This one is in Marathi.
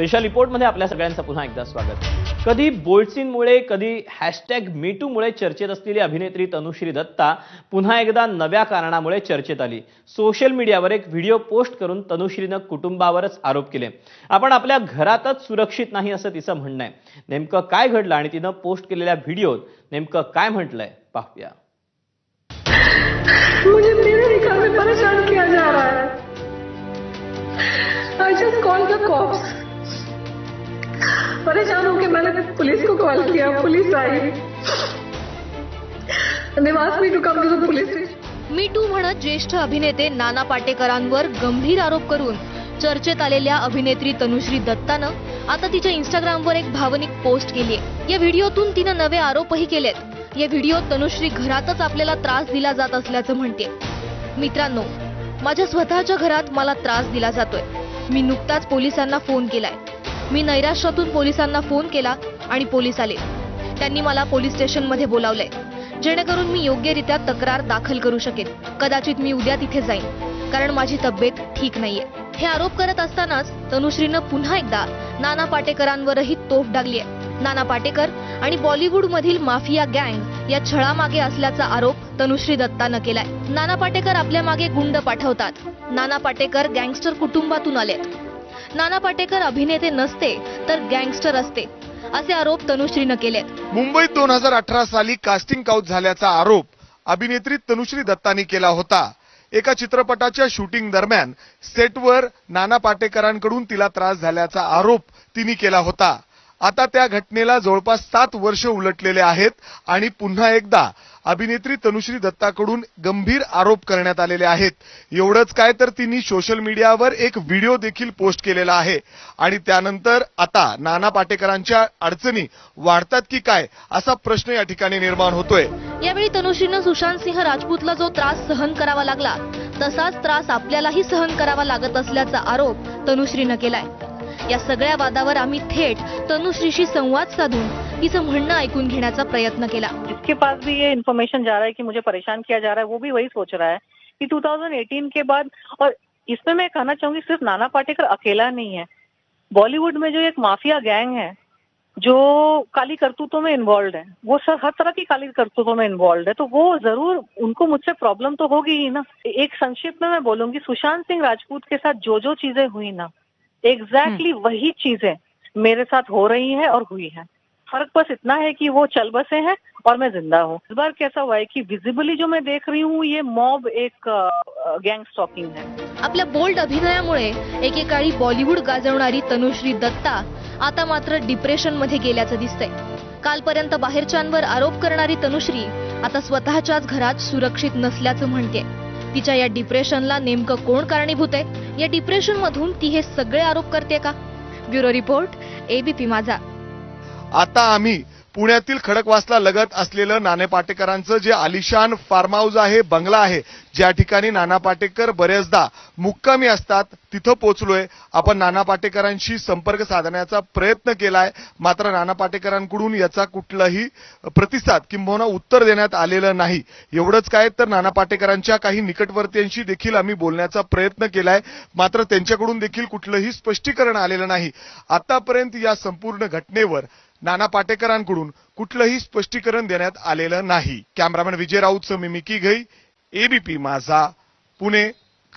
स्पेशल रिपोर्टमध्ये आपल्या सगळ्यांचं पुन्हा एकदा स्वागत. कधी बोल्डसीनमुळे कधी हॅशटॅग मीटूमुळे चर्चेत असलेली अभिनेत्री तनुश्री दत्ता पुन्हा एकदा नव्या कारणामुळे चर्चेत आली. सोशल मीडियावर एक व्हिडिओ पोस्ट करून तनुश्रीनं कुटुंबावरच आरोप केले. आपण आपल्या घरातच सुरक्षित नाही असं तिचं म्हणणं आहे. नेमकं काय घडलं आणि तिनं पोस्ट केलेल्या व्हिडिओत नेमकं काय म्हटलंय? पाहूया. I just called the cops. परेशान होकर मैंने पुलिस को कॉल किया पुलिस आई। निवास me too come to to me too म्हणत ज्येष्ठ अभिनेते नाना पाटेकरांवर गंभीर आरोप करून चर्चेत आलेल्या अभिनेत्री तनुश्री दत्तानं आता तिच्या इंस्टाग्रामवर एक भावनिक पोस्ट केली आहे या व्हिडिओतून तिनं नवे आरोपही केलेत. या व्हिडिओ तनुश्री घरातच आपल्याला त्रास दिला जात असल्याचं म्हणते. मित्रांनो माझ्या स्वतःच्या घरात मला त्रास दिला जातोय. मी नुकताच पोलिसांना फोन केलाय. मी नैराश्यातून पोलिसांना फोन केला आणि पोलीस आले. त्यांनी मला पोलीस स्टेशनमध्ये बोलावलंय. जेणेकरून मी योग्यरित्या तक्रार दाखल करू शकेन. कदाचित मी उद्या तिथे जाईन कारण माझी तब्येत ठीक नाहीये. हे आरोप करत असतानाच तनुश्रीनं पुन्हा एकदा नाना पाटेकरांवरही तोफ डागली आहे नाना पाटेकर आणि बॉलिवूडमधील माफिया गँग या छळामागे असल्याचा आरोप तनुश्री दत्तानं केलाय. नाना पाटेकर आपल्या मागे गुंड पाठवतात. नाना पाटेकर गँगस्टर कुटुंबातून आलेत. नाना पाटेकर अभिनेते नसते तर गँगस्टर असते. असे आरोप तनुश्रीनं केलेत. मुंबईत दोन हजार अठरा साली कास्टिंग काउच झाल्याचा आरोप अभिनेत्री तनुश्री दत्तानी केला होता. एका चित्रपटाच्या शूटिंग दरम्यान सेटवर नाना पाटेकरांकडून तिला त्रास झाल्याचा आरोप तिने केला होता. आता त्या घटनेला जवळपास सात वर्ष उलटलेले आहेत आणि पुन्हा एकदा अभिनेत्री तनुश्री दत्ताकडून गंभीर आरोप करण्यात आलेले आहेत. एवढंच काय तर तिने सोशल मीडियावर एक व्हिडिओ देखील पोस्ट केलेला आहे. आणि त्यानंतर आता नाना पाटेकरांच्या अडचणी वाढतात की काय असा प्रश्न या ठिकाणी निर्माण होतोय. यावेळी तनुश्रीनं सुशांत सिंह राजपूतला जो त्रास सहन करावा लागला तसाच त्रास आपल्यालाही सहन करावा लागत असल्याचा आरोप तनुश्रीनं केलाय. या सगळ्या वादावर आम्ही थेट तनुश्रीशी संवाद साधून तिचं ऐकून घेण्याचा प्रयत्न केला. जिसके पास भी ये इन्फॉर्मेशन जा रहा है कि मुझे परेशान किया जा रहा है, वो भी वही सोच रहा है कि 2018 के बाद और इसमें मैं कहना चाहूँगी सिर्फ़ नाना पाटेकर अकेला नहीं है। बॉलीवुड में जो एक माफिया गैंग है, जो काली करतूतों में इन्वॉल्व है, वो सर हर तरह की काली करतूतों में इन्वॉल्व है तो वो ज़रूर उनको मुझसे प्रॉब्लम तो होगी ही ना। एक संक्षिप्त में मैं बोलूँगी, सुशांत सिंह राजपूत के साथ जो जो चीज़ें हुई ना एग्जैक्टली exactly वही चीज़ें मेरे साथ हो रही है और हुई है। फ़र्क बस इतना है कि वो चल बसे हैं और मैं ज़िंदा हूँ। इस बार कैसा हुआ है कि विजिबली जो मैं देख रही हूँ ये मॉब एक गैंग स्टॉकिंग है। आपल्या बोल्ड अभिनयामुळे एकेकाळी बॉलिवूड गाजवणारी तनुश्री दत्ता आता मात्र डिप्रेशन मध्ये गेल्याचं दिसतंय. कालपर्यंत बाहेरच्यांवर आरोप करणारी तनुश्री आता स्वतःच्याच घरात सुरक्षित नसल्याचं म्हणते तिच्या या डिप्रेशनला नेमकं कोण कारणीभूत आहे? या डिप्रेशन मधून ती हे सगळे आरोप करते का? ब्युरो रिपोर्ट एबीपी माझा. आता आम्ही पुण्यातील खडकवासला लगत असलेलं नाना पाटेकरांचं जे आलिशान फार्म हाऊस आहे बंगला आहे ज्या ठिकाणी नाना पाटेकर बरेचदा मुक्कामी असतात तिथं पोचलोय. आपण नाना पाटेकरांशी संपर्क साधण्याचा प्रयत्न केलाय. मात्र नाना पाटेकरांकडून याचा कुठलाही प्रतिसाद किंबहुना उत्तर देण्यात आलेलं नाही. एवढंच काय तर नाना पाटेकरांच्या काही निकटवर्तीयांशी देखील आम्ही बोलण्याचा प्रयत्न केलाय. मात्र त्यांच्याकडून देखील कुठलंही स्पष्टीकरण आलेलं नाही. आतापर्यंत या संपूर्ण घटनेवर नाना पाटेकरांकडून कुठलंही स्पष्टीकरण देण्यात आलेलं नाही. कॅमेरामॅन विजय राऊतचं मिमिकी घई एबीपी माझा पुणे.